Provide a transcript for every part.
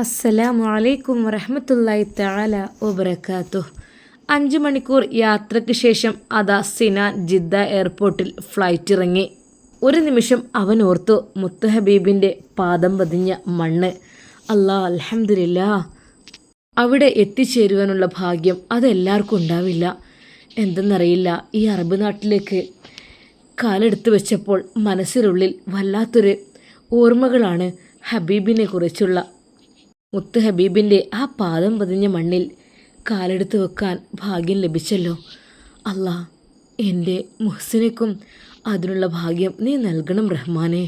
അസ്സലാമു അലൈക്കും വറഹമത്തല്ലായി തആല വബറകാതുഹു. അഞ്ച് മണിക്കൂർ യാത്രയ്ക്ക് ശേഷം അതാ സിനാൻ ജിദ്ദ എയർപോർട്ടിൽ ഫ്ലൈറ്റ് ഇറങ്ങി. ഒരു നിമിഷം അവൻ ഓർത്തു മുത്തഹബീബിന്റെ പാദം പതിഞ്ഞ മണ്ണ്. അല്ലാ അലഹമില്ല അവിടെ എത്തിച്ചേരുവാനുള്ള ഭാഗ്യം അതെല്ലാവർക്കും ഉണ്ടാവില്ല. എന്തെന്നറിയില്ല ഈ അറബ് നാട്ടിലേക്ക് കാലെടുത്ത് വെച്ചപ്പോൾ മനസ്സിനുള്ളിൽ വല്ലാത്തൊരു ഓർമ്മകളാണ് ഹബീബിനെ കുറിച്ചുള്ള മുത്ത് ഹബീബിന്റെ ആ പാദം പതിഞ്ഞ മണ്ണിൽ കാലെടുത്ത് വെക്കാൻ ഭാഗ്യം ലഭിച്ചല്ലോ. അല്ലാ എന്റെ മുഹസിനക്കും അതിനുള്ള ഭാഗ്യം നീ നൽകണം റഹ്മാനെ.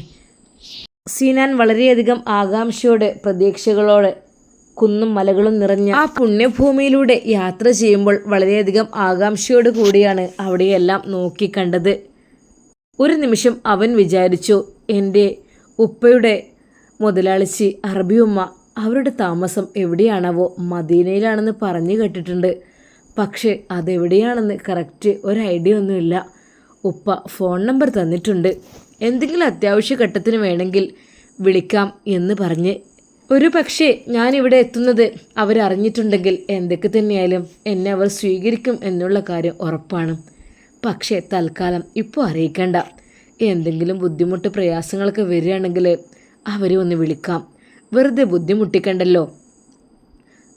സീനാൻ വളരെയധികം ആകാംക്ഷയോടെ പ്രതീക്ഷകളോടെ കുന്നും മലകളും നിറഞ്ഞ ആ പുണ്യഭൂമിയിലൂടെ യാത്ര ചെയ്യുമ്പോൾ വളരെയധികം ആകാംക്ഷയോട് കൂടിയാണ് അവിടെയെല്ലാം നോക്കിക്കണ്ടത് ഒരു നിമിഷം അവൻ വിചാരിച്ചു എന്റെ ഉപ്പയുടെ മുതലാളിച്ചി അറബിയുമ്മ അവരുടെ താമസം എവിടെയാണാവോ മദീനയിലാണെന്ന് പറഞ്ഞു കേട്ടിട്ടുണ്ട്. പക്ഷേ അതെവിടെയാണെന്ന് കറക്റ്റ് ഒരു ഐഡിയ ഒന്നുമില്ല. ഉപ്പ ഫോൺ നമ്പർ തന്നിട്ടുണ്ട്. എന്തെങ്കിലും അത്യാവശ്യ ഘട്ടത്തിന് വേണമെങ്കിൽ വിളിക്കാം എന്ന് പറഞ്ഞ്. ഒരു പക്ഷേ ഞാനിവിടെ എത്തുന്നത് അവരറിഞ്ഞിട്ടുണ്ടെങ്കിൽ എന്തൊക്കെ തന്നെയായാലും എന്നെ അവർ സ്വീകരിക്കും എന്നുള്ള കാര്യം ഉറപ്പാണ്. പക്ഷേ തൽക്കാലം ഇപ്പോൾ അറിയിക്കണ്ട. എന്തെങ്കിലും ബുദ്ധിമുട്ട് പ്രയാസങ്ങളൊക്കെ വരികയാണെങ്കിൽ അവരെ ഒന്ന് വിളിക്കാം. വെറുതെ ബുദ്ധിമുട്ടിക്കണ്ടല്ലോ.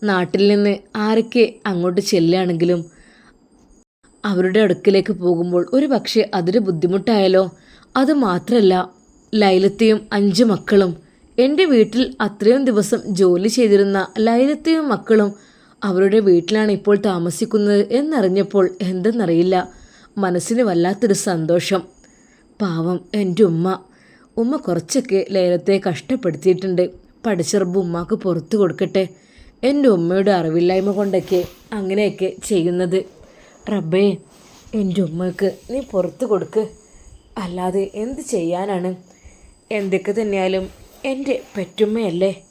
നാട്ടിൽ നിന്ന് ആരൊക്കെ അങ്ങോട്ട് ചെല്ലുകയാണെങ്കിലും അവരുടെ അടുക്കിലേക്ക് പോകുമ്പോൾ ഒരു പക്ഷേ അതൊരു ബുദ്ധിമുട്ടായാലോ? അത് മാത്രമല്ല ലൈലത്തെയും അഞ്ച് മക്കളും എന്റെ വീട്ടിൽ അത്രയും ദിവസം ജോലി ചെയ്തിരുന്ന ലൈലത്തെയും മക്കളും അവരുടെ വീട്ടിലാണ് ഇപ്പോൾ താമസിക്കുന്നത് എന്നറിഞ്ഞപ്പോൾ എന്തെന്നറിയില്ല. മനസ്സിന് വല്ലാത്തൊരു സന്തോഷം. പാവം എന്റെ ഉമ്മ. ഉമ്മ കുറച്ചൊക്കെ ലൈലത്തെ കഷ്ടപ്പെടുത്തിയിട്ടുണ്ട്. പഠിച്ചെറുമ്പ് ഉമ്മാക്ക് പുറത്തു കൊടുക്കട്ടെ. എന്റെ ഉമ്മയുടെ അറിവില്ലായ്മ കൊണ്ടൊക്കെ അങ്ങനെയൊക്കെ ചെയ്യുന്നത്. റബ്ബേ എന്റെ ഉമ്മക്ക് നീ പുറത്തു കൊടുക്ക്. അല്ലാതെ എന്ത് ചെയ്യാനാണ്? എന്തൊക്കെ തന്നെയാലും എന്റെ പെറ്റുമ്മയല്ലേ.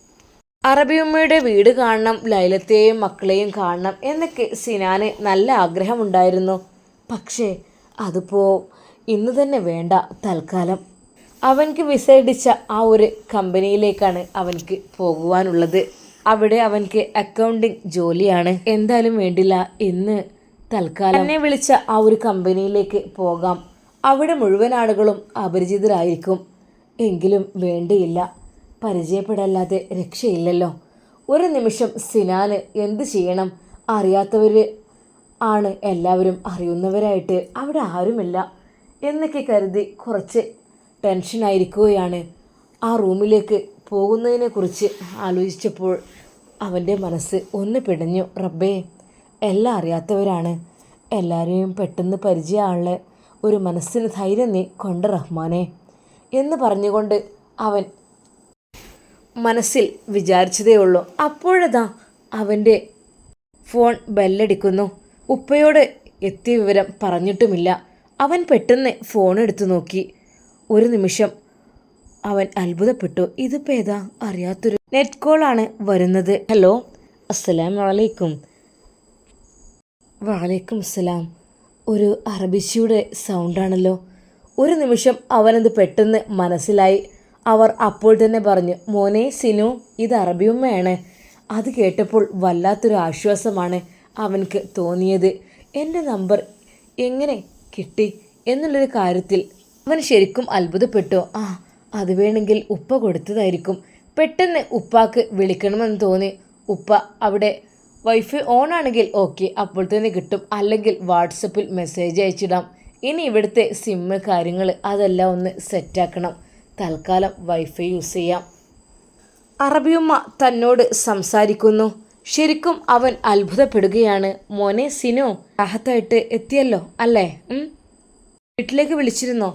അറബിയമ്മയുടെ വീട് കാണണം ലൈലത്തെയും മക്കളെയും കാണണം എന്നൊക്കെ സിനാന് നല്ല ആഗ്രഹമുണ്ടായിരുന്നു. പക്ഷേ അതിപ്പോൾ ഇന്ന് തന്നെ വേണ്ട തൽക്കാലം. അവൻക്ക് വിസയടിച്ച ആ ഒരു കമ്പനിയിലേക്കാണ് അവൻക്ക് പോകുവാനുള്ളത്. അവിടെ അവൻക്ക് അക്കൗണ്ടിങ് ജോലിയാണ്. എന്തായാലും വേണ്ടില്ല. എന്ന് തൽക്കാലം എന്നെ വിളിച്ച ആ ഒരു കമ്പനിയിലേക്ക് പോകാം. അവിടെ മുഴുവൻ ആളുകളും അപരിചിതരായിരിക്കും. എങ്കിലും വേണ്ടിയില്ല. പരിചയപ്പെടല്ലാതെ രക്ഷയില്ലല്ലോ. ഒരു നിമിഷം സിനാന് എന്ത് ചെയ്യണം? അറിയാത്തവർ ആണ് എല്ലാവരും അറിയുന്നവരായിട്ട്. അവിടെ ആരുമില്ല. എന്നൊക്കെ കരുതി കുറച്ച് ടെൻഷനായിരിക്കുകയാണ്. ആ റൂമിലേക്ക് പോകുന്നതിനെക്കുറിച്ച് ആലോചിച്ചപ്പോൾ അവന്റെ മനസ്സ് ഒന്ന് പിടഞ്ഞു. റബ്ബേ എല്ലാം അറിയാത്തവരാണ്. എല്ലാവരെയും പെട്ടെന്ന് പരിചയമുള്ള ഒരു മനസ്സിന് ധൈര്യം നീ കൊണ്ട് റഹ്മാനെ എന്ന് പറഞ്ഞുകൊണ്ട് അവൻ മനസ്സിൽ വിചാരിച്ചതേ ഉള്ളൂ. അപ്പോഴതാ അവന്റെ ഫോൺ ബെല്ലടിക്കുന്നു. ഉപ്പയോട് എത്തിയ വിവരം പറഞ്ഞിട്ടുമില്ല. അവൻ പെട്ടെന്ന് ഫോൺ എടുത്തു നോക്കി. ഒരു നിമിഷം അവൻ അത്ഭുതപ്പെട്ടു. ഇതിപ്പോൾ ഏതാ? അറിയാത്തൊരു നെറ്റ് കോളാണ് വരുന്നത്. ഹലോ അസ്സലാം വലൈക്കും വലൈക്കും അസ്സലാം. ഒരു അറബിച്ചിയുടെ സൗണ്ടാണല്ലോ ഒരു നിമിഷം അവനത് പെട്ടെന്ന് മനസ്സിലായി. അവർ അപ്പോൾ തന്നെ പറഞ്ഞു മോനെ സിനു ഇത് അറബിയുമ്മയാണ് അത് കേട്ടപ്പോൾ വല്ലാത്തൊരു ആശ്വാസമാണ് അവനക്ക് തോന്നിയത്. എന്റെ നമ്പർ എങ്ങനെ കിട്ടി? എന്നുള്ളൊരു കാര്യത്തിൽ അവൻ ശരിക്കും അത്ഭുതപ്പെട്ടു. ആ അത് വേണമെങ്കിൽ ഉപ്പ കൊടുത്തതായിരിക്കും. പെട്ടെന്ന് ഉപ്പാക്ക് വിളിക്കണമെന്ന് തോന്നി. ഉപ്പ അവിടെ വൈഫൈ ഓൺ ആണെങ്കിൽ ഓക്കെ അപ്പോൾ തന്നെ കിട്ടും. അല്ലെങ്കിൽ വാട്സപ്പിൽ മെസ്സേജ് അയച്ചിടാം. ഇനി ഇവിടുത്തെ സിമ്മ് കാര്യങ്ങൾ അതെല്ലാം ഒന്ന് സെറ്റാക്കണം തൽക്കാലം വൈഫൈ യൂസ് ചെയ്യാം. അറബിയുമ്മ തന്നോട് സംസാരിക്കുന്നു. ശരിക്കും അവൻ അത്ഭുതപ്പെടുകയാണ്. മോനെ സിനോ രാഹത്തായിട്ട് എത്തിയല്ലോ അല്ലേ? വീട്ടിലേക്ക് വിളിച്ചിരുന്നോ?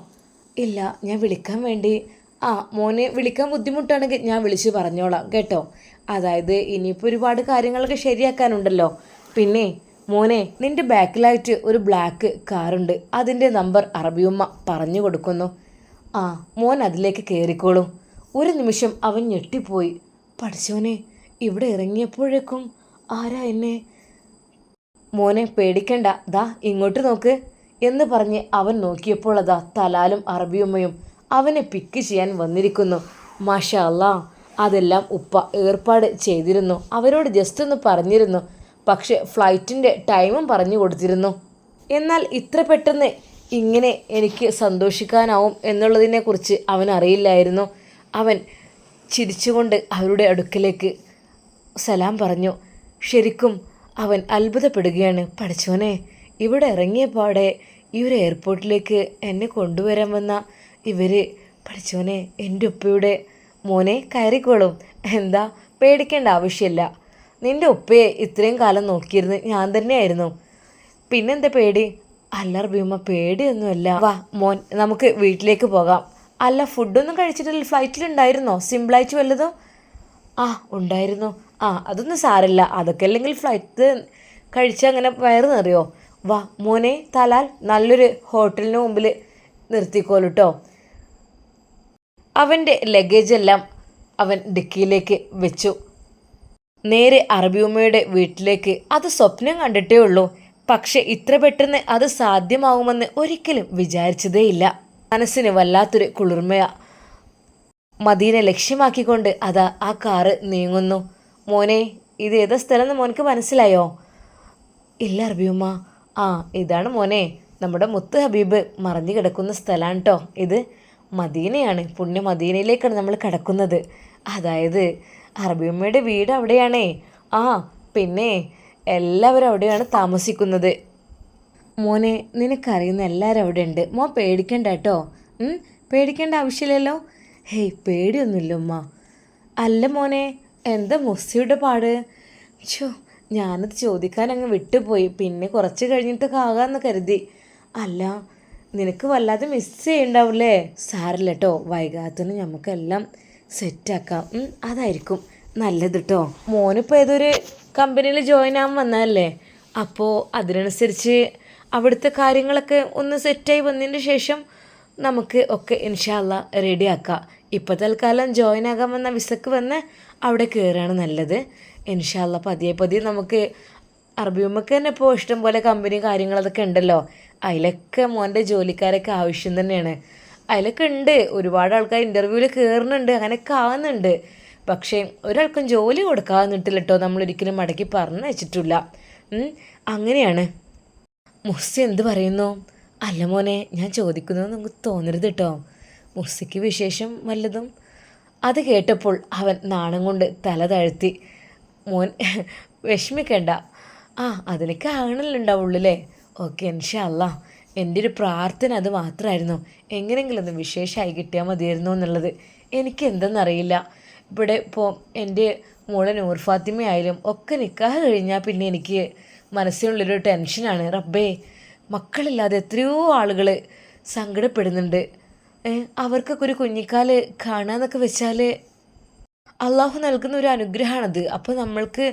ഇല്ല ഞാൻ വിളിക്കാൻ വേണ്ടി. ആ മോനെ വിളിക്കാൻ ബുദ്ധിമുട്ടാണെങ്കിൽ ഞാൻ വിളിച്ച് പറഞ്ഞോളാം കേട്ടോ? അതായത് ഇനിയിപ്പോൾ ഒരുപാട് കാര്യങ്ങളൊക്കെ ശരിയാക്കാനുണ്ടല്ലോ. പിന്നെ മോനെ നിന്റെ ബാക്കിലായിട്ട് ഒരു ബ്ലാക്ക് കാറുണ്ട്. അതിന്റെ നമ്പർ അറബിയുമ്മ പറഞ്ഞു കൊടുക്കുന്നു. ആ മോൻ അതിലേക്ക് കയറിക്കോളൂ ഒരു നിമിഷം അവൻ ഞെട്ടിപ്പോയി. പഠിച്ചോനെ ഇവിടെ ഇറങ്ങിയപ്പോഴേക്കും ആരാ എന്നെ? മോനെ പേടിക്കണ്ട. ദാ ഇങ്ങോട്ട് നോക്ക്. എന്ന് പറഞ്ഞ് അവൻ നോക്കിയപ്പോൾ അതാ തലാലും അറബിയമ്മയും അവനെ പിക്ക് ചെയ്യാൻ വന്നിരിക്കുന്നു. മാഷാ അതെല്ലാം ഉപ്പ ഏർപ്പാട് ചെയ്തിരുന്നു. അവരോട് ജസ്റ്റ് ഒന്ന് പറഞ്ഞിരുന്നു. പക്ഷെ ഫ്ലൈറ്റിന്റെ ടൈമും പറഞ്ഞു കൊടുത്തിരുന്നു. എന്നാൽ ഇത്ര പെട്ടെന്ന് ഇങ്ങനെ എനിക്ക് സന്തോഷിക്കാനാവും എന്നുള്ളതിനെക്കുറിച്ച് അവൻ അറിയില്ലായിരുന്നു. അവൻ ചിരിച്ചുകൊണ്ട് അവരുടെ അടുക്കലേക്ക് സലാം പറഞ്ഞു. ശരിക്കും അവൻ അത്ഭുതപ്പെടുകയാണ് പഠിച്ചോനെ ഇവിടെ ഇറങ്ങിയ പാടെ ഈ ഒരു എയർപോർട്ടിലേക്ക് എന്നെ കൊണ്ടുവരാൻ വന്ന ഇവർ പഠിച്ചോനെ എന്റെ ഉപ്പയുടെ മോനെ കയറിക്കോളും. എന്താ? പേടിക്കേണ്ട ആവശ്യമില്ല. നിന്റെ ഉപ്പയെ ഇത്രയും കാലം നോക്കിയിരുന്ന് ഞാൻ തന്നെയായിരുന്നു. പിന്നെന്താ പേടി? അല്ല ഭീമ പേടിയൊന്നുമല്ല. വാ മോൻ നമുക്ക് വീട്ടിലേക്ക് പോകാം. അല്ല ഫുഡൊന്നും കഴിച്ചിട്ടില്ല. ഫ്ലൈറ്റിലുണ്ടായിരുന്നോ? സിമ്പിളായിട്ട് വല്ലതും? ആ ഉണ്ടായിരുന്നു. ആ അതൊന്നും സാരമില്ല. അതൊക്കെ അല്ലെങ്കിൽ ഫ്ലൈറ്റ് കഴിച്ചാൽ അങ്ങനെ വയറ് നിറയോ? വാ മോനെ തലാൽ നല്ലൊരു ഹോട്ടലിന് മുമ്പിൽ നിർത്തിക്കോളൂട്ടോ. അവന്റെ ലഗേജ് എല്ലാം അവൻ ഡിക്കിയിലേക്ക് വെച്ചു. നേരെ അറബിയുമ്മയുടെ വീട്ടിലേക്ക്. അത് സ്വപ്നം കണ്ടിട്ടേ ഉള്ളൂ. പക്ഷെ ഇത്ര പെട്ടെന്ന് അത് സാധ്യമാവുമെന്ന് ഒരിക്കലും വിചാരിച്ചതേയില്ല. മനസ്സിന് വല്ലാത്തൊരു കുളിർമയ. മദീനെ ലക്ഷ്യമാക്കിക്കൊണ്ട് അതാ ആ കാറ് നീങ്ങുന്നു. മോനെ ഇത് ഏതാ സ്ഥലം എന്ന് മോനക്ക് മനസ്സിലായോ? ഇല്ല അറബിയുമ്മ. ആ ഇതാണ് മോനെ. നമ്മുടെ മുത്ത് ഹബീബ് മറഞ്ഞു കിടക്കുന്ന സ്ഥലമാണ് കേട്ടോ ഇത് മദീനയാണ്. പുണ്യ മദീനയിലേക്കാണ് നമ്മൾ കിടക്കുന്നത്. അതായത് അറബിയമ്മയുടെ വീട് അവിടെയാണേ. ആ പിന്നെ എല്ലാവരും അവിടെയാണ് താമസിക്കുന്നത്. മോനെ നിനക്കറിയുന്ന എല്ലാവരും അവിടെ ഉണ്ട് മോൻ പേടിക്കണ്ട കേട്ടോ പേടിക്കേണ്ട ആവശ്യമില്ലല്ലോ? ഹേയ് പേടിയൊന്നുമില്ല ഉമ്മ. അല്ല മോനെ എന്താ മുസ്സിയുടെ പാട്? ഛോ ഞാനത് ചോദിക്കാൻ അങ്ങ് വിട്ടുപോയി. പിന്നെ കുറച്ച് കഴിഞ്ഞിട്ട് ആകാമെന്ന് കരുതി. അല്ല നിനക്ക് വല്ലാതെ മിസ് ചെയ്യണ്ടാവില്ലേ? സാരില്ല കേട്ടോ വൈകാത്തിന് നമുക്കെല്ലാം സെറ്റാക്കാം അതായിരിക്കും നല്ലത് കേട്ടോ മോനിപ്പോൾ ഏതൊരു കമ്പനിയിൽ ജോയിൻ ആകാൻ വന്നതല്ലേ? അപ്പോൾ അതിനനുസരിച്ച് അവിടുത്തെ കാര്യങ്ങളൊക്കെ ഒന്ന് സെറ്റായി വന്നതിന് ശേഷം നമുക്ക് ഒക്കെ ഇൻഷാല്ല റെഡിയാക്കാം ഇപ്പോൾ തൽക്കാലം ജോയിൻ ആകാൻ വന്ന വിസക്ക് വന്ന് അവിടെ കയറുകയാണ് നല്ലത്. ഇൻഷാല്ല പതിയെ പതിയെ നമുക്ക് അറബിയമ്മക്ക് തന്നെ ഇപ്പോൾ ഇഷ്ടം പോലെ കമ്പനി കാര്യങ്ങളതൊക്കെ ഉണ്ടല്ലോ. അതിലൊക്കെ മോന്റെ ജോലിക്കാരൊക്കെ ആവശ്യം തന്നെയാണ്. അതിലൊക്കെ ഉണ്ട്. ഒരുപാട് ആൾക്കാർ ഇന്റർവ്യൂവിൽ കയറുന്നുണ്ട് അങ്ങനെയൊക്കെ ആവുന്നുണ്ട്. പക്ഷേ ഒരാൾക്കും ജോലി കൊടുക്കാമെന്നിട്ടില്ല കേട്ടോ നമ്മളൊരിക്കലും മടക്കി പറഞ്ഞു വെച്ചിട്ടില്ല അങ്ങനെയാണ്. മുസ്സി എന്ത് പറയുന്നു? അല്ല മോനെ ഞാൻ ചോദിക്കുന്നത് നമുക്ക് തോന്നരുത് കേട്ടോ മുസ്സിക്ക് വിശേഷം വല്ലതും? അത് കേട്ടപ്പോൾ അവൻ നാണം കൊണ്ട് തല താഴ്ത്തി. മോൻ വിഷമിക്കണ്ട. ആ അതിലേക്ക് ആണല്ലോ അല്ലേ ഓക്കെ ഇൻഷല്ല എന്റെ ഒരു പ്രാർത്ഥന അത് മാത്രമായിരുന്നു എങ്ങനെയെങ്കിലും ഒന്ന് വിശേഷമായി കിട്ടിയാൽ മതിയായിരുന്നു എന്നുള്ളത്. എനിക്ക് എന്തെന്നറിയില്ല ഇവിടെ ഇപ്പോൾ എന്റെ മോളെ നൂർ ഫാത്തിമയായാലും ഒക്കെ നിൽക്കാതെ കഴിഞ്ഞാൽ പിന്നെ എനിക്ക് മനസ്സിനുള്ളൊരു ടെൻഷനാണ്. റബ്ബേ മക്കളില്ലാതെ എത്രയോ ആളുകൾ സങ്കടപ്പെടുന്നുണ്ട്. അവർക്കൊക്കെ ഒരു കുഞ്ഞിക്കാൽ കാണാന്നൊക്കെ വെച്ചാൽ അള്ളാഹു നൽകുന്ന ഒരു അനുഗ്രഹമാണത് അപ്പോൾ നമ്മൾക്ക്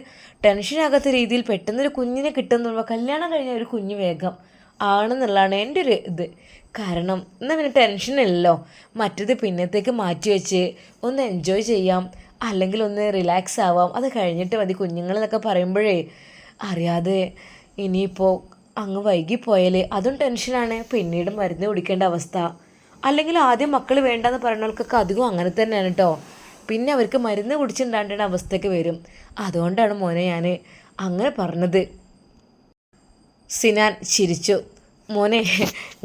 ടെൻഷനാകാത്ത രീതിയിൽ പെട്ടെന്നൊരു കുഞ്ഞിനെ കിട്ടുന്ന കല്യാണം കഴിഞ്ഞ ഒരു കുഞ്ഞ് വേഗം ആണെന്നുള്ളതാണ് എന്റെ ഒരു ഇത്. കാരണം എന്നാൽ പിന്നെ ടെൻഷനല്ലോ മറ്റത് പിന്നത്തേക്ക് മാറ്റി വെച്ച് ഒന്ന് എൻജോയ് ചെയ്യാം അല്ലെങ്കിൽ ഒന്ന് റിലാക്സ് ആവാം. അത് കഴിഞ്ഞിട്ട് മതി കുഞ്ഞുങ്ങളെന്നൊക്കെ പറയുമ്പോഴേ. അറിയാതെ ഇനിയിപ്പോൾ അങ്ങ് വൈകിപ്പോയാൽ അതും ടെൻഷനാണ് പിന്നീട് മരുന്ന് കുടിക്കേണ്ട അവസ്ഥ. അല്ലെങ്കിൽ ആദ്യം മക്കൾ വേണ്ടെന്ന് പറയുന്നവർക്കൊക്കെ അധികം അങ്ങനെ തന്നെയാണ് കേട്ടോ പിന്നെ അവർക്ക് മരുന്ന് കുടിച്ചുണ്ടാണ്ടേണ്ട അവസ്ഥയ്ക്ക് വരും. അതുകൊണ്ടാണ് മോനെ ഞാൻ അങ്ങനെ പറഞ്ഞത്. സിനാൻ ചിരിച്ചു. മോനെ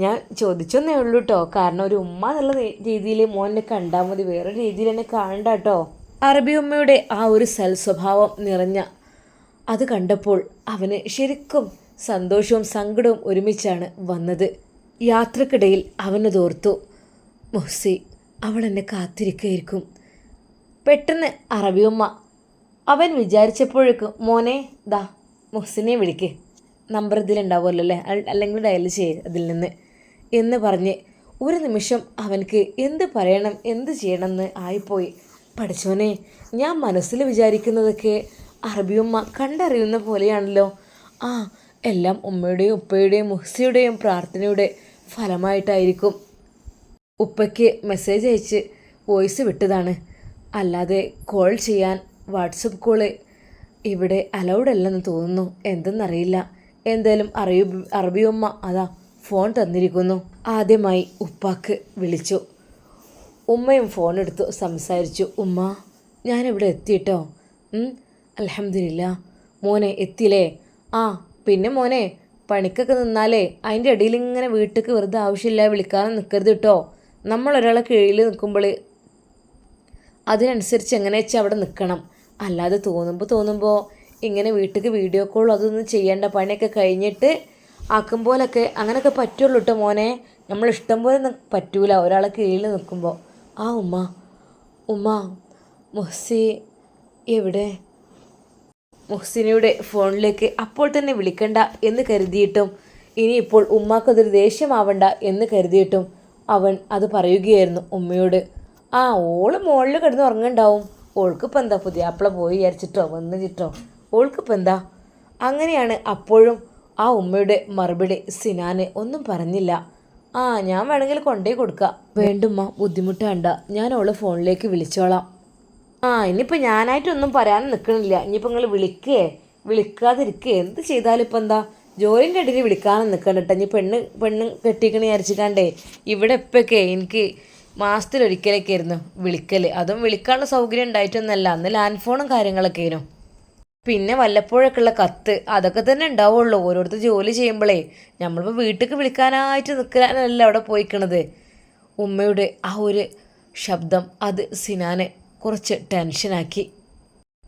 ഞാൻ ചോദിച്ചെന്നേ ഉള്ളൂ കേട്ടോ കാരണം ഒരു ഉമ്മ എന്നുള്ള രീതിയിൽ മോനെ കണ്ടാൽ മതി. വേറെ രീതിയിൽ എന്നെ കാണണ്ട കേട്ടോ അറബി ഉമ്മയുടെ ആ ഒരു സൽസ്വഭാവം നിറഞ്ഞ അത് കണ്ടപ്പോൾ അവന് ശരിക്കും സന്തോഷവും സങ്കടവും ഒരുമിച്ചാണ് വന്നത്. യാത്രക്കിടയിൽ അവനതോർത്തു മുഹ്സി അവൾ എന്നെ കാത്തിരിക്കുകയായിരിക്കും പെട്ടെന്ന് അറബിയമ്മ. അവൻ വിചാരിച്ചപ്പോഴേക്കും മോനെ ദാ മുഹ്സിനെ വിളിക്ക്. നമ്പർ ഇതിലുണ്ടാവുമല്ലോ അല്ലേ? അല്ലെങ്കിൽ ഡയൽ ചെയ്യ് അതിൽ നിന്ന്. എന്ന് പറഞ്ഞ് ഒരു നിമിഷം അവനക്ക് എന്ത് പറയണം എന്ത് ചെയ്യണം എന്ന് ആയിപ്പോയി. പഠിച്ചോനെ ഞാൻ മനസ്സിൽ വിചാരിക്കുന്നതൊക്കെ അറബിയമ്മ കണ്ടറിയുന്ന പോലെയാണല്ലോ. ആ എല്ലാം ഉമ്മയുടെയും ഉപ്പയുടെയും മുഹ്സിയുടെയും പ്രാർത്ഥനയുടെ ഫലമായിട്ടായിരിക്കും. ഉപ്പയ്ക്ക് മെസ്സേജ് അയച്ച് വോയിസ് വിട്ടതാണ്. അല്ലാതെ കോൾ ചെയ്യാൻ വാട്സപ്പ് കോൾ ഇവിടെ അലൗഡ് അല്ലെന്ന് തോന്നുന്നു. എന്തെന്നറിയില്ല. എന്തായാലും അറിയു അറബിയമ്മ അതാ ഫോൺ തന്നിരിക്കുന്നു. ആദ്യമായി ഉപ്പാക്ക് വിളിച്ചു. ഉമ്മയും ഫോൺ എടുത്തു സംസാരിച്ചു. ഉമ്മ ഞാനിവിടെ എത്തിയിട്ടോ? അലഹമില്ല മോനെ എത്തിയില്ലേ? ആ പിന്നെ മോനെ പണിക്കൊക്കെ നിന്നാലേ അതിന്റെ ഇടയിൽ ഇങ്ങനെ വീട്ടിലേക്ക് വെറുതെ ആവശ്യമില്ല വിളിക്കാതെ നിൽക്കരുത് കേട്ടോ നമ്മളൊരാളെ കീഴിൽ നിൽക്കുമ്പോൾ അതിനനുസരിച്ച് എങ്ങനെ വെച്ചാൽ അവിടെ നിൽക്കണം. അല്ലാതെ തോന്നുമ്പോൾ തോന്നുമ്പോൾ ഇങ്ങനെ വീട്ടിലേക്ക് വീഡിയോ കോൾ അതൊന്നും ചെയ്യേണ്ട പണിയൊക്കെ കഴിഞ്ഞിട്ട് ആക്കും പോലൊക്കെ അങ്ങനെയൊക്കെ പറ്റുള്ളൂ കേട്ടോ മോനെ. നമ്മൾ ഇഷ്ടം പോലെ പറ്റൂല. ഒരാളെ കീഴിൽ നിൽക്കുമ്പോൾ ആ ഉമ്മ. ഉമ്മ. മുഹ്സി എവിടെ? മുഹ്സിനിയുടെ ഫോണിലേക്ക് അപ്പോൾ തന്നെ വിളിക്കണ്ട എന്ന് കരുതിയിട്ടും ഇനിയിപ്പോൾ ഉമ്മാക്കതൊരു ദേഷ്യമാവണ്ട എന്ന് കരുതിയിട്ടും അവൻ അത് പറയുകയായിരുന്നു ഉമ്മയോട്. ആ ഓൾ മുകളിൽ കിടന്ന് ഉറങ്ങണ്ടാവും ഓൾക്കിപ്പോൾ എന്താ പുതിയ അപ്പള പോയി വിചാരിച്ചിട്ടോ വന്നിട്ടോ ഓൾക്കിപ്പോൾ എന്താ? അങ്ങനെയാണ് അപ്പോഴും ആ ഉമ്മയുടെ മറുപടി സിനാന് ഒന്നും പറഞ്ഞില്ല. ആ ഞാൻ വേണമെങ്കിൽ കൊണ്ടേ കൊടുക്കാം. വേണ്ടുമ്മ ബുദ്ധിമുട്ടാണ്ട ഞാൻ അവളെ ഫോണിലേക്ക് വിളിച്ചോളാം. ആ ഇനിയിപ്പോൾ ഞാനായിട്ടൊന്നും പറയാൻ നിൽക്കണില്ല ഇനിയിപ്പോൾ നിങ്ങൾ വിളിക്കേ? വിളിക്കാതിരിക്കേ? എന്ത് ചെയ്താലും ഇപ്പം എന്താ? ജോലിന്റെ ഇടയിൽ വിളിക്കാനും നിൽക്കണ്ട ഇനി പെണ്ണ് പെണ്ണ് കെട്ടിക്കണ വിചാരിച്ചിട്ടാണ്ടേ. ഇവിടെ ഇപ്പൊക്കെ എനിക്ക് മാസത്തിലൊരിക്കലൊക്കെ ആയിരുന്നു വിളിക്കൽ അതും വിളിക്കാനുള്ള സൗകര്യം ഉണ്ടായിട്ടൊന്നല്ല. അന്ന് ലാൻഡ് ഫോണും കാര്യങ്ങളൊക്കെ ആയിരുന്നു. പിന്നെ വല്ലപ്പോഴൊക്കെ ഉള്ള കത്ത് അതൊക്കെ തന്നെ ഉണ്ടാവുള്ളൂ. ഓരോരുത്തർ ജോലി ചെയ്യുമ്പോഴേ നമ്മളിപ്പോൾ വീട്ടിലേക്ക് വിളിക്കാനായിട്ട് നിൽക്കാനല്ല അവിടെ പോയിക്കണത്. ഉമ്മയുടെ ആ ഒരു ശബ്ദം അത് സിനാനെ കുറച്ച് ടെൻഷനാക്കി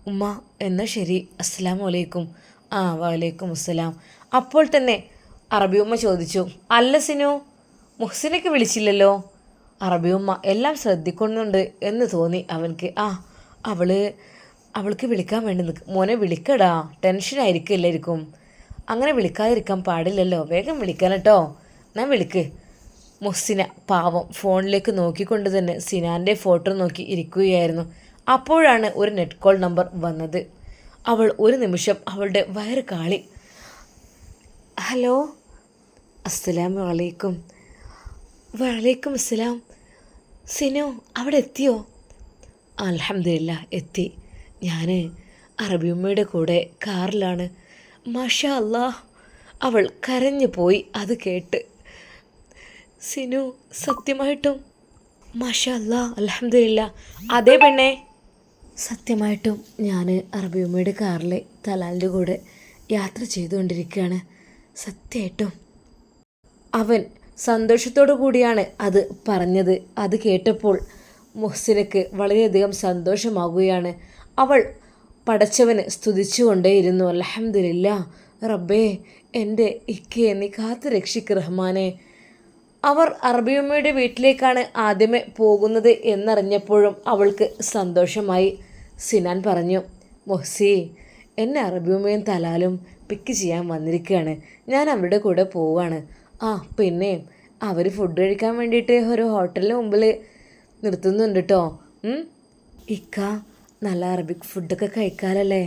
ഉമ്മ എന്നാൽ ശരി? അസ്സലാം വലൈക്കും ആ വലൈക്കും അസ്സലാം. അപ്പോൾ തന്നെ അറബി ഉമ്മ ചോദിച്ചു അല്ല സിനു മുഹ്സിനൊക്കെ വിളിച്ചില്ലല്ലോ? അറബി ഉമ്മ എല്ലാം ശ്രദ്ധിക്കുന്നുണ്ട് എന്ന് തോന്നി അവൻക്ക്. ആ അവൾ അവൾക്ക് വിളിക്കാൻ വേണ്ടി നിൽക്കും മോനെ വിളിക്കടാ. ടെൻഷനായിരിക്കും എല്ലാവർക്കും അങ്ങനെ വിളിക്കാതിരിക്കാൻ പാടില്ലല്ലോ. വേഗം വിളിക്കാൻ കേട്ടോ. ഞാൻ വിളിക്ക്. മുസ്സിന പാവം ഫോണിലേക്ക് നോക്കിക്കൊണ്ട് തന്നെ സിനാന്റെ ഫോട്ടോ നോക്കി ഇരിക്കുകയായിരുന്നു. അപ്പോഴാണ് ഒരു നെറ്റ് കോൾ നമ്പർ വന്നത്. അവൾ ഒരു നിമിഷം അവളുടെ വയറ് കാളി. ഹലോ? അസ്സലാമു അലൈക്കും. വലൈക്കും അസ്സലാം. സിനു അവിടെ എത്തിയോ? അലഹമില്ല എത്തി. ഞാൻ അറബിയമ്മയുടെ കൂടെ കാറിലാണ്. മഷ അല്ലാ അവൾ കരഞ്ഞു പോയി അത് കേട്ട്. സിനു സത്യമായിട്ടും? മഷ അല്ലാ അലഹമില്ല അതേ പെണ്ണെ. സത്യമായിട്ടും ഞാൻ അറബിയമ്മയുടെ കാറിൽ തലാലിന്റെ കൂടെ യാത്ര ചെയ്തുകൊണ്ടിരിക്കുകയാണ്. സത്യമായിട്ടും അവൻ സന്തോഷത്തോടു കൂടിയാണ് അത് പറഞ്ഞത്. അത് കേട്ടപ്പോൾ മുഹ്സിനക്ക് വളരെയധികം സന്തോഷമാകുകയാണ് അവൾ പടച്ചവന് സ്തുതിച്ചുകൊണ്ടേയിരുന്നു. അലഹമില്ല റബ്ബേ എന്റെ ഇക്കയെ നീ കാത്തു രക്ഷിക്ക് റഹ്മാനെ. അവർ അറബിയമ്മയുടെ വീട്ടിലേക്കാണ് ആദ്യമേ പോകുന്നത് എന്നറിഞ്ഞപ്പോഴും അവൾക്ക് സന്തോഷമായി സിനാൻ പറഞ്ഞു. മൊഹ്സി എന്നെ അറബിയമ്മയും തലാലും പിക്ക് ചെയ്യാൻ വന്നിരിക്കുകയാണ്. ഞാൻ അവരുടെ കൂടെ പോവാണ് ആ പിന്നെ അവർ ഫുഡ് കഴിക്കാൻ വേണ്ടിയിട്ട് ഒരു ഹോട്ടലിന് മുമ്പിൽ നിർത്തുന്നുണ്ട് കേട്ടോ ഇക്ക നല്ല അറബിക് ഫുഡൊക്കെ കഴിക്കാലല്ലേ?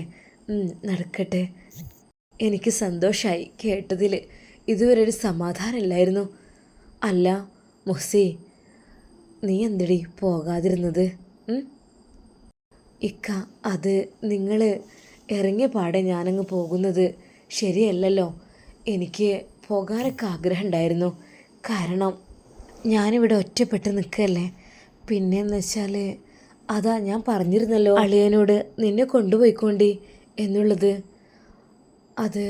നടക്കട്ടെ. എനിക്ക് സന്തോഷമായി കേട്ടതിൽ ഇതുവരെ ഒരു സമാധാനമില്ലായിരുന്നു അല്ല മുഹ്സി നീ എന്തിടി പോകാതിരുന്നത്? ഇക്ക അത് നിങ്ങൾ ഇറങ്ങിയ പാടെ ഞാനങ്ങ് പോകുന്നത് ശരിയല്ലല്ലോ. എനിക്ക് പോകാനൊക്കെ ആഗ്രഹം ഉണ്ടായിരുന്നു കാരണം ഞാനിവിടെ ഒറ്റപ്പെട്ട് നിൽക്കല്ലേ പിന്നെന്ന് വെച്ചാൽ അതാ ഞാൻ പറഞ്ഞിരുന്നല്ലോ അളിയനോട് നിന്നെ കൊണ്ടുപോയിക്കോണ്ടി എന്നുള്ളത്. അത്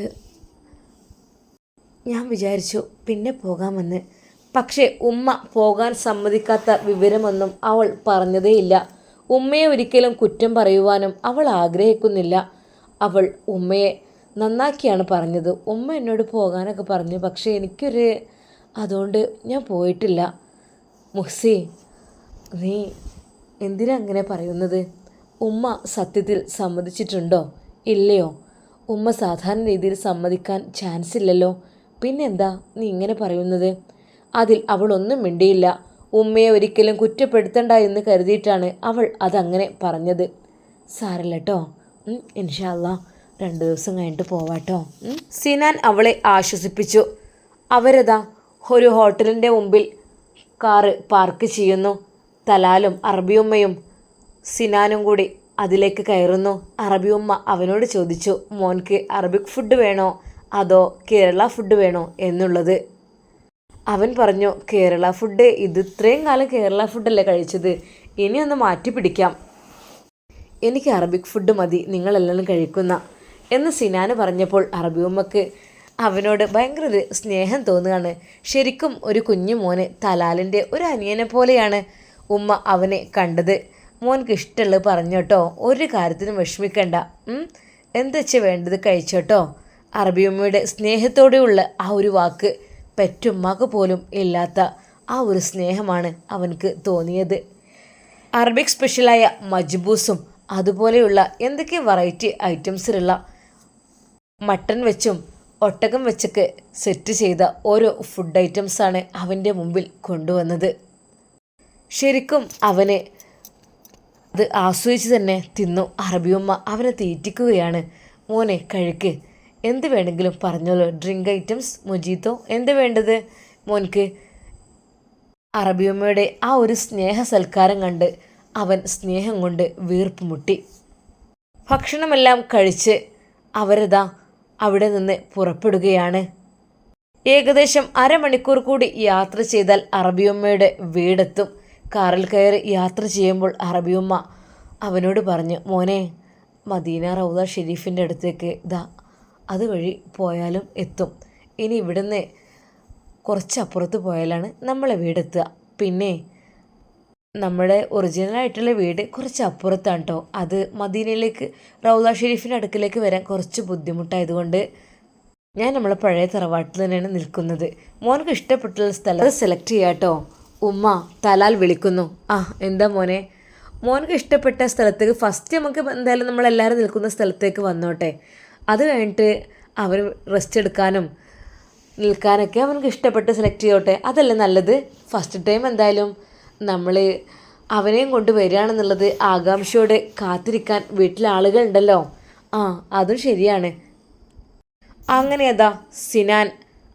ഞാൻ വിചാരിച്ചു പിന്നെ പോകാമെന്ന്. പക്ഷേ ഉമ്മ പോകാൻ സമ്മതിക്കാത്ത വിവരമൊന്നും അവൾ പറഞ്ഞതേയില്ല. ഉമ്മയെ ഒരിക്കലും കുറ്റം പറയുവാനും അവൾ ആഗ്രഹിക്കുന്നില്ല. അവൾ ഉമ്മയെ നന്നാക്കിയാണ് പറഞ്ഞത്. ഉമ്മ എന്നോട് പോകാനൊക്കെ പറഞ്ഞു. പക്ഷേ എനിക്കൊരു അതുകൊണ്ട് ഞാൻ പോയിട്ടില്ല. മുഹ്സി നീ എന്തിനാ അങ്ങനെ പറയുന്നത്? ഉമ്മ സത്യത്തിൽ സമ്മതിച്ചിട്ടുണ്ടോ? ഇല്ലയോ? ഉമ്മ സാധാരണ രീതിയിൽ സമ്മതിക്കാൻ ചാൻസ് ഇല്ലല്ലോ. പിന്നെന്താ നീ ഇങ്ങനെ പറയുന്നത്? അതിൽ അവൾ ഒന്നും മിണ്ടിയില്ല. ഉമ്മയെ ഒരിക്കലും കുറ്റപ്പെടുത്തണ്ട എന്ന് കരുതിയിട്ടാണ് അവൾ അതങ്ങനെ പറഞ്ഞത്. സാരല്ല കേട്ടോ ഇൻഷാല്ല രണ്ട് ദിവസം കഴിഞ്ഞിട്ട് പോവാട്ടോ. സിനാൻ അവളെ ആശ്വസിപ്പിച്ചു. അവരതാ ഒരു ഹോട്ടലിന്റെ മുമ്പിൽ കാറ് പാർക്ക് ചെയ്യുന്നു. തലാലും അറബിയുമ്മയും സിനാനും കൂടി അതിലേക്ക് കയറുന്നു. അറബിയുമ്മ അവനോട് ചോദിച്ചു മോൻക്ക് അറബിക് ഫുഡ് വേണോ? അതോ കേരള ഫുഡ് വേണോ? എന്നുള്ളത്. അവൻ പറഞ്ഞു കേരള ഫുഡ് ഇത് ഇത്രയും കാലം കേരള ഫുഡല്ലേ കഴിച്ചത്? ഇനി ഒന്ന് മാറ്റി പിടിക്കാം എനിക്ക് അറബിക് ഫുഡ് മതി. നിങ്ങളെല്ലാം കഴിക്കുന്ന എന്ന് സിനാന് പറഞ്ഞപ്പോൾ അറബിയമ്മക്ക് അവനോട് ഭയങ്കര ഒരു സ്നേഹം തോന്നുകയാണ്. ശരിക്കും ഒരു കുഞ്ഞു മോന് തലാലിന്റെ ഒരു അനിയനെ പോലെയാണ് ഉമ്മ അവനെ കണ്ടത്. മോൻക്ക് ഇഷ്ടമുള്ളത് പറഞ്ഞോട്ടോ ഒരു കാര്യത്തിനും വിഷമിക്കണ്ട. ഉം? വേണ്ടത് കഴിച്ചോട്ടോ അറബിയമ്മയുടെ സ്നേഹത്തോടെയുള്ള ആ ഒരു വാക്ക് പെറ്റുമ്മക്ക് പോലും ഇല്ലാത്ത ആ ഒരു സ്നേഹമാണ് അവനക്ക് തോന്നിയത്. അറബിക് സ്പെഷ്യലായ മജ്ബൂസും അതുപോലെയുള്ള എന്തൊക്കെ വെറൈറ്റി ഐറ്റംസിലുള്ള മട്ടൺ വെച്ചും ഒട്ടകം വെച്ചൊക്കെ സെറ്റ് ചെയ്ത ഓരോ ഫുഡ് ഐറ്റംസാണ് അവന്റെ മുമ്പിൽ കൊണ്ടുവന്നത്. ശരിക്കും അവന് അത് ആസ്വദിച്ച് തന്നെ തിന്നു. അറബിയമ്മ അവനെ തീറ്റിക്കുകയാണ്. മോനെ കഴിക്ക്. എന്ത് വേണമെങ്കിലും പറഞ്ഞോളൂ. ഡ്രിങ്ക് ഐറ്റംസ് മൊജീത്തോ എന്ത് വേണ്ടത്? മോൻക്ക് അറബിയമ്മയുടെ ആ ഒരു സ്നേഹ സൽക്കാരം കണ്ട് അവൻ സ്നേഹം കൊണ്ട് വീർപ്പ് മുട്ടി. ഭക്ഷണമെല്ലാം കഴിച്ച് അവരതാ അവിടെ നിന്ന് പുറപ്പെടുകയാണ്. ഏകദേശം അരമണിക്കൂർ കൂടി യാത്ര ചെയ്താൽ അറബിയമ്മയുടെ വീടെത്തും. കാറിൽ കയറി യാത്ര ചെയ്യുമ്പോൾ അറബിയമ്മ അവനോട് പറഞ്ഞു മോനെ മദീന റൗദ ഷെരീഫിന്റെ അടുത്തേക്ക് ഇതാ. അതുവഴി പോയാലും എത്തും. ഇനി ഇവിടുന്ന് കുറച്ചപ്പുറത്ത് പോയാലാണ് നമ്മളെ വീടെത്തുക. പിന്നെ നമ്മുടെ ഒറിജിനൽ ആയിട്ടുള്ള വീട് കുറച്ച് അപ്പുറത്താണ് കേട്ടോ അത് മദീനയിലേക്ക് റൗദ ഷെരീഫിന്റെ അടുക്കിലേക്ക് വരാൻ കുറച്ച് ബുദ്ധിമുട്ടായതുകൊണ്ട് ഞാൻ നമ്മളെ പഴയ തറവാട്ടിൽ തന്നെയാണ് നിൽക്കുന്നത്. മോനക്ക് ഇഷ്ടപ്പെട്ടുള്ള സ്ഥലം സെലക്ട് ചെയ്യാം കേട്ടോ. ഉമ്മ തലാൽ വിളിക്കുന്നു. ആ എന്താ മോനെ? മോനക്ക് ഇഷ്ടപ്പെട്ട സ്ഥലത്തേക്ക് ഫസ്റ്റ് നമുക്ക് എന്തായാലും നമ്മളെല്ലാവരും നിൽക്കുന്ന സ്ഥലത്തേക്ക് വന്നോട്ടെ. അത് കഴിഞ്ഞിട്ട് അവർ റെസ്റ്റ് എടുക്കാനും നിൽക്കാനൊക്കെ അവനക്ക് ഇഷ്ടപ്പെട്ട് സെലക്ട് ചെയ്യോട്ടെ അതല്ലേ നല്ലത്? ഫസ്റ്റ് ടൈം എന്തായാലും നമ്മൾ അവനെയും കൊണ്ട് വരികയാണെന്നുള്ളത് ആകാംക്ഷയോടെ കാത്തിരിക്കാൻ വീട്ടിലെ ആളുകളുണ്ടല്ലോ. ആ അതും ശരിയാണ്. അങ്ങനെ അതാ സിനാൻ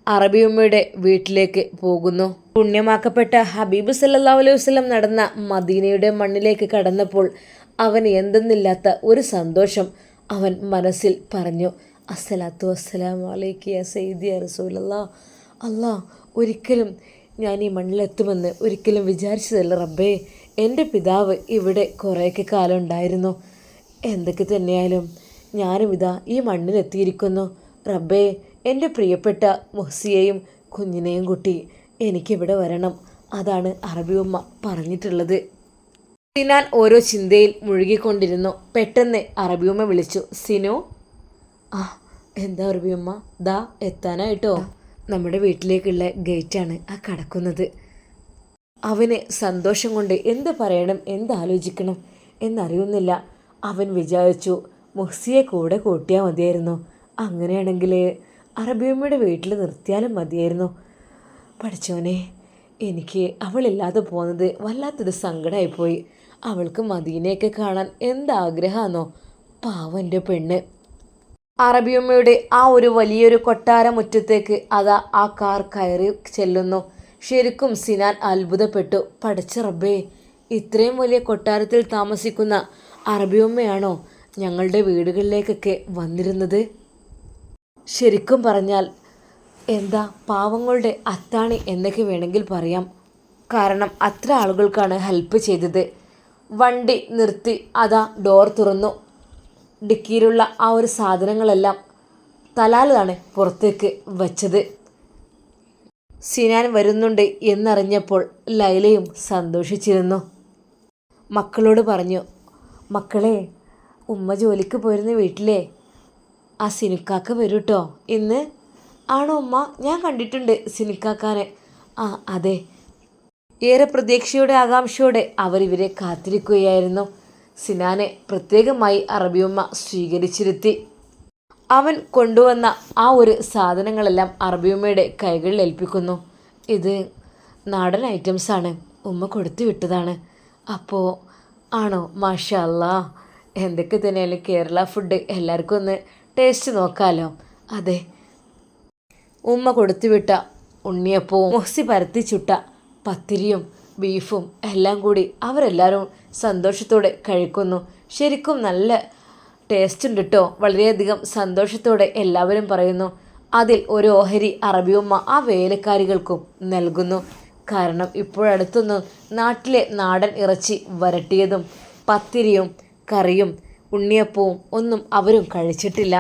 അറബിയമ്മയുടെ വീട്ടിലേക്ക് പോകുന്നു. പുണ്യമാക്കപ്പെട്ട ഹബീബ് സല്ലാ അലൈഹി വസല്ലം നടന്ന മദീനയുടെ മണ്ണിലേക്ക് കടന്നപ്പോൾ അവൻ എന്തെന്നില്ലാത്ത ഒരു സന്തോഷം അവൻ മനസ്സിൽ പറഞ്ഞു. അസ്സലാത്തു വസ്സലാം അലൈക്ക് യാ സയ്യിദി യാ റസൂലല്ലാ. അല്ലാ ഒരിക്കലും ഞാൻ ഈ മണ്ണിലെത്തുമെന്ന് ഒരിക്കലും വിചാരിച്ചതല്ല റബ്ബേ. എന്റെ പിതാവ് ഇവിടെ കുറേയൊക്കെ കാലം ഉണ്ടായിരുന്നു. എന്തൊക്കെ തന്നെയായാലും ഞാനും ഇതാ ഈ മണ്ണിലെത്തിയിരിക്കുന്നു. റബ്ബേ എന്റെ പ്രിയപ്പെട്ട മുഹസിയെയും കുഞ്ഞിനെയും കുട്ടി എനിക്കിവിടെ വരണം. അതാണ് അറബി ഉമ്മ പറഞ്ഞിട്ടുള്ളത്. സിനാൻ ഓരോ ചിന്തയിൽ മുഴുകിക്കൊണ്ടിരുന്നു. പെട്ടെന്ന് അറബിയമ്മ വിളിച്ചു സിനു? ആ എന്താ അറബിയമ്മ ദാ എത്താനായിട്ടോ? നമ്മുടെ വീട്ടിലേക്കുള്ള ഗേറ്റാണ് ആ കടക്കുന്നത്. അവന് സന്തോഷം കൊണ്ട് എന്ത് പറയണം എന്താലോചിക്കണം എന്നറിയുന്നില്ല. അവൻ വിചാരിച്ചു മുഹ്സിയെ കൂടെ കൂട്ടിയാൽ മതിയായിരുന്നു. അങ്ങനെയാണെങ്കിൽ അറബിയമ്മയുടെ വീട്ടിൽ നിർത്തിയാലും മതിയായിരുന്നു. പഠിച്ചോനെ എനിക്ക് അവളില്ലാതെ പോകുന്നത് വല്ലാത്തൊരു സങ്കടമായിപ്പോയി. അവൾക്ക് മദീനയൊക്കെ കാണാൻ എന്താഗ്രഹമാണോ പാവന്റെ പെണ്ണ്. അറബിയമ്മയുടെ ആ ഒരു വലിയൊരു കൊട്ടാരമുറ്റത്തേക്ക് അതാ ആ കാർ കയറി ചെല്ലുന്നു. ശരിക്കും സിനാൻ അത്ഭുതപ്പെട്ടു. പഠിച്ച റബ്ബേ ഇത്രയും വലിയ കൊട്ടാരത്തിൽ താമസിക്കുന്ന അറബിയമ്മയാണോ ഞങ്ങളുടെ വീടുകളിലേക്കൊക്കെ വന്നിരുന്നത്? ശരിക്കും പറഞ്ഞാൽ എന്താ പാവങ്ങളുടെ അത്താണി എന്നൊക്കെ വേണമെങ്കിൽ പറയാം. കാരണം അത്ര ആളുകൾക്കാണ് ഹെൽപ്പ് ചെയ്തത്. വണ്ടി നിർത്തി അതാ ഡോർ തുറന്നു. ഡിക്കിയിലുള്ള ആ ഒരു സാധനങ്ങളെല്ലാം തലാലാണ് പുറത്തേക്ക് വച്ചത്. സിനാൻ വരുന്നുണ്ട് എന്നറിഞ്ഞപ്പോൾ ലൈലയും സന്തോഷിച്ചിരുന്നു. മക്കളോട് പറഞ്ഞു മക്കളെ ഉമ്മ ജോലിക്ക് പോയിരുന്ന വീട്ടിലെ ആ സിനുക്കാക്ക വരും കേട്ടോ ഇന്ന് ആണോ ഉമ്മ? ഞാൻ കണ്ടിട്ടുണ്ട് സിനുക്കാക്കാനെ. ആ അതെ. ഏറെ പ്രതീക്ഷയോടെ ആകാംക്ഷയോടെ അവരിവരെ കാത്തിരിക്കുകയായിരുന്നു. സിനാനെ പ്രത്യേകമായി അറബിയമ്മ സ്വീകരിച്ചിരുത്തി. അവൻ കൊണ്ടുവന്ന ആ ഒരു സാധനങ്ങളെല്ലാം അറബിയമ്മയുടെ കൈകളിൽ ഏൽപ്പിക്കുന്നു. ഇത് നാടൻ ഐറ്റംസാണ് ഉമ്മ കൊടുത്തു വിട്ടതാണ്. അപ്പോൾ ആണോ? മാഷാ അല്ലാ എന്തൊക്കെ തന്നെയാലും കേരള ഫുഡ് എല്ലാവർക്കും ഒന്ന് ടേസ്റ്റ് നോക്കാമല്ലോ അതെ. ഉമ്മ കൊടുത്തു വിട്ട ഉണ്ണിയപ്പവും മുഹസി പരത്തി ചുട്ട പത്തിരിയും ബീഫും എല്ലാം കൂടി അവരെല്ലാവരും സന്തോഷത്തോടെ കഴിക്കുന്നു. ശരിക്കും നല്ല ടേസ്റ്റ് ഉണ്ട് കേട്ടോ വളരെയധികം സന്തോഷത്തോടെ എല്ലാവരും പറയുന്നു. അതിൽ ഒരു ഓഹരി അറബിയുമ്മ ആ വേലക്കാരികൾക്കും നൽകുന്നു. കാരണം ഇപ്പോഴടുത്തൊന്നും നാട്ടിലെ നാടൻ ഇറച്ചി വരട്ടിയതും പത്തിരിയും കറിയും ഉണ്ണിയപ്പവും ഒന്നും അവരും കഴിച്ചിട്ടില്ല.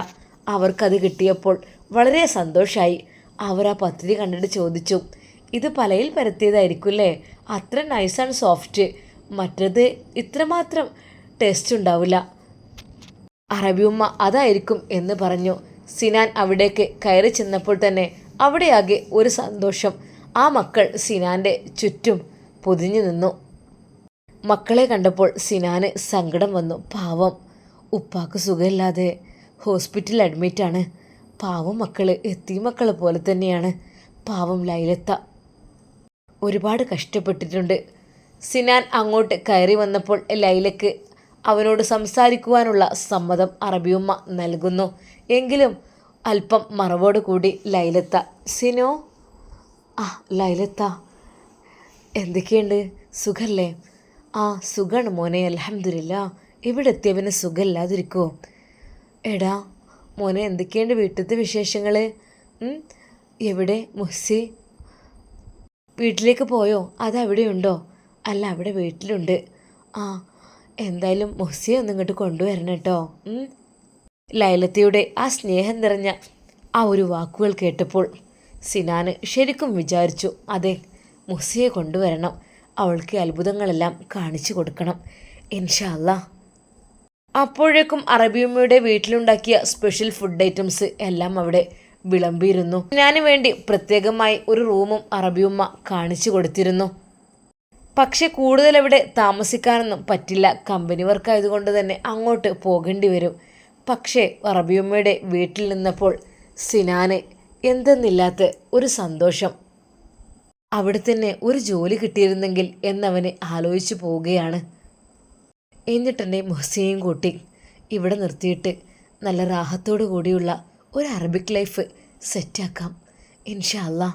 അവർക്കത് കിട്ടിയപ്പോൾ വളരെ സന്തോഷമായി അവർ ആ പത്തിരി കണ്ടിട്ട് ചോദിച്ചു ഇത് പലയിൽ പരത്തിയതായിരിക്കുമല്ലേ അത്ര നൈസ് ആൻഡ് സോഫ്റ്റ് മറ്റത് ഇത്രമാത്രം ടേസ്റ്റ് ഉണ്ടാവില്ല. അറബിയുമ്മ അതായിരിക്കും എന്ന് പറഞ്ഞു. സിനാൻ അവിടേക്ക് കയറി ചെന്നപ്പോൾ തന്നെ അവിടെയാകെ ഒരു സന്തോഷം. ആ മക്കൾ സിനാന്റെ ചുറ്റും പൊതിഞ്ഞു നിന്നു. മക്കളെ കണ്ടപ്പോൾ സിനാന് സങ്കടം വന്നു. പാവം. ഉപ്പാക്ക് സുഖമില്ലാതെ ഹോസ്പിറ്റലിൽ അഡ്മിറ്റാണ് പാവം മക്കൾ എത്തി മക്കളെ പോലെ തന്നെയാണ്. പാവം ലൈലത്ത. ഒരുപാട് കഷ്ടപ്പെട്ടിട്ടുണ്ട്. സിനാൻ അങ്ങോട്ട് കയറി വന്നപ്പോൾ ലൈലക്ക് അവനോട് സംസാരിക്കുവാനുള്ള സമ്മതം അറബിയുമ്മ നൽകുന്നു. എങ്കിലും അല്പം മറവോട് കൂടി ലൈലത്ത സിനോ? ആ ലൈലത്ത എന്തൊക്കെയുണ്ട്? സുഖല്ലേ? ആ സുഖാണ് മോനെ അലഹമില്ല ഇവിടെ എത്തിയവന് സുഖമില്ലാതിരിക്കുമോ എടാ മോനെ എന്തൊക്കെയുണ്ട് വീട്ടിലത്തെ വിശേഷങ്ങൾ എവിടെ? മുഹ്സി വീട്ടിലേക്ക് പോയോ? അത് അവിടെയുണ്ടോ അല്ല അവിടെ വീട്ടിലുണ്ട്. ആ എന്തായാലും മൊസിയെ ഒന്ന് ഇങ്ങോട്ട് കൊണ്ടുവരണം കേട്ടോ. ലൈലത്തിയുടെ ആ സ്നേഹം നിറഞ്ഞ ആ ഒരു വാക്കുകൾ കേട്ടപ്പോൾ സിനാന് ശരിക്കും വിചാരിച്ചു അതെ മൊസിയെ കൊണ്ടുവരണം. അവൾക്ക് അത്ഭുതങ്ങളെല്ലാം കാണിച്ചു കൊടുക്കണം. ഇൻഷാ അല്ലാ അപ്പോഴേക്കും അറബിയമ്മയുടെ വീട്ടിലുണ്ടാക്കിയ സ്പെഷ്യൽ ഫുഡ് ഐറ്റംസ് എല്ലാം അവിടെ വിളമ്പിയിരുന്നു. ഞാനു വേണ്ടി പ്രത്യേകമായി ഒരു റൂമും അറബിയുമ്മ കാണിച്ചു കൊടുത്തിരുന്നു. പക്ഷെ കൂടുതൽ അവിടെ താമസിക്കാനൊന്നും പറ്റില്ല. കമ്പനി വർക്ക് ആയതുകൊണ്ട് തന്നെ അങ്ങോട്ട് പോകേണ്ടി വരും. പക്ഷേ അറബിയമ്മയുടെ വീട്ടിൽ നിന്നപ്പോൾ സിനാന് എന്തെന്നില്ലാത്ത ഒരു സന്തോഷം. അവിടെ തന്നെ ഒരു ജോലി കിട്ടിയിരുന്നെങ്കിൽ എന്നവന് ആലോചിച്ചു പോവുകയാണ്. എന്നിട്ടെന്നെ മുഹസിനെയും കൂട്ടി ഇവിടെ നിർത്തിയിട്ട് നല്ല റാഹത്തോടു കൂടിയുള്ള ഒരു അറബിക് ലൈഫ് സെറ്റാക്കാം ഇൻഷാ അല്ലാ.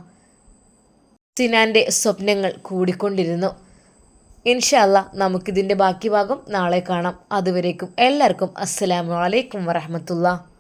സിനാന്റെ സ്വപ്നങ്ങൾ കൂടിക്കൊണ്ടിരുന്നു. ഇൻഷാ അല്ലാ നമുക്കിതിന്റെ ബാക്കി ഭാഗം നാളെ കാണാം. അതുവരേക്കും എല്ലാവർക്കും അസ്സലാമു അലൈക്കും വറഹമത്തുള്ള.